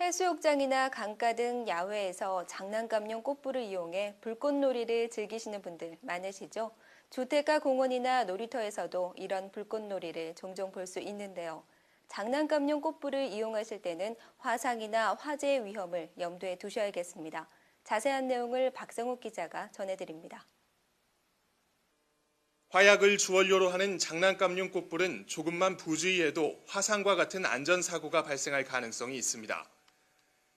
해수욕장이나 강가 등 야외에서 장난감용 꽃불을 이용해 불꽃놀이를 즐기시는 분들 많으시죠? 주택가 공원이나 놀이터에서도 이런 불꽃놀이를 종종 볼 수 있는데요. 장난감용 꽃불을 이용하실 때는 화상이나 화재의 위험을 염두에 두셔야겠습니다. 자세한 내용을 박성욱 기자가 전해드립니다. 화약을 주원료로 하는 장난감용 꽃불은 조금만 부주의해도 화상과 같은 안전사고가 발생할 가능성이 있습니다.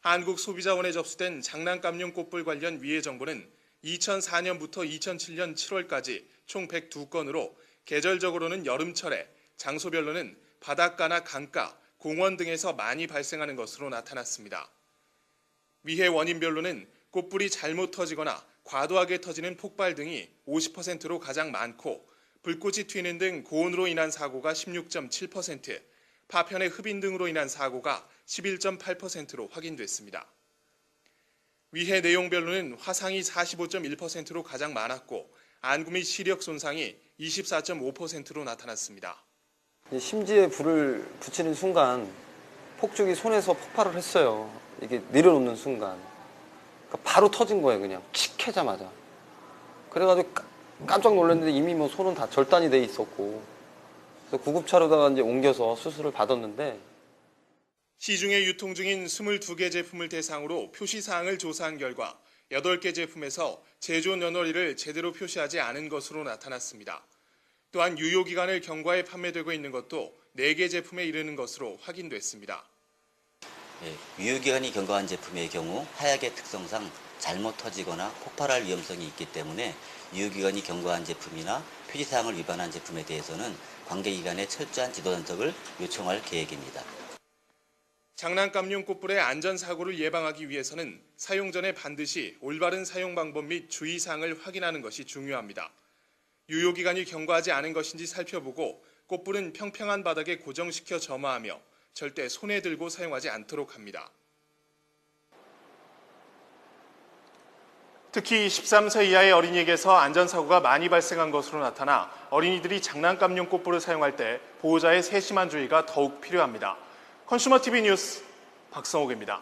한국소비자원에 접수된 장난감용 꽃불 관련 위해 정보는 2004년부터 2007년 7월까지 총 102건으로 계절적으로는 여름철에 장소별로는 바닷가나 강가, 공원 등에서 많이 발생하는 것으로 나타났습니다. 위해 원인별로는 꽃불이 잘못 터지거나 과도하게 터지는 폭발 등이 50%로 가장 많고 불꽃이 튀는 등 고온으로 인한 사고가 16.7%, 파편의 흡인 등으로 인한 사고가 11.8%로 확인됐습니다. 위해 내용별로는 화상이 45.1%로 가장 많았고 안구 및 시력 손상이 24.5%로 나타났습니다. 이 심지에 불을 붙이는 순간 폭죽이 손에서 폭발을 했어요. 이게 내려놓는 순간. 그러니까 바로 터진 거예요, 그냥. 칙 하자마자. 그래가지고 까- 깜짝 놀랐는데 이미 뭐 손은 다 절단이 돼 있었고. 그래서 구급차로다가 이제 옮겨서 수술을 받았는데 시중에 유통 중인 22개 제품을 대상으로 표시 사항을 조사한 결과 8개 제품에서 제조 연월일을 제대로 표시하지 않은 것으로 나타났습니다. 또한 유효 기간을 경과해 판매되고 있는 것도 4개 제품에 이르는 것으로 확인됐습니다. 예, 유효 기간이 경과한 제품의 경우 화약의 특성상 잘못 터지거나 폭발할 위험성이 있기 때문에 유효기간이 경과한 제품이나 표지사항을 위반한 제품에 대해서는 관계기관에 철저한 지도 단속을 요청할 계획입니다. 장난감용 꽃불의 안전사고를 예방하기 위해서는 사용 전에 반드시 올바른 사용 방법 및 주의사항을 확인하는 것이 중요합니다. 유효기간이 경과하지 않은 것인지 살펴보고 꽃불은 평평한 바닥에 고정시켜 점화하며 절대 손에 들고 사용하지 않도록 합니다. 특히 13세 이하의 어린이에게서 안전사고가 많이 발생한 것으로 나타나 어린이들이 장난감용 꽃불을 사용할 때 보호자의 세심한 주의가 더욱 필요합니다. 컨슈머 TV 뉴스 박성옥입니다.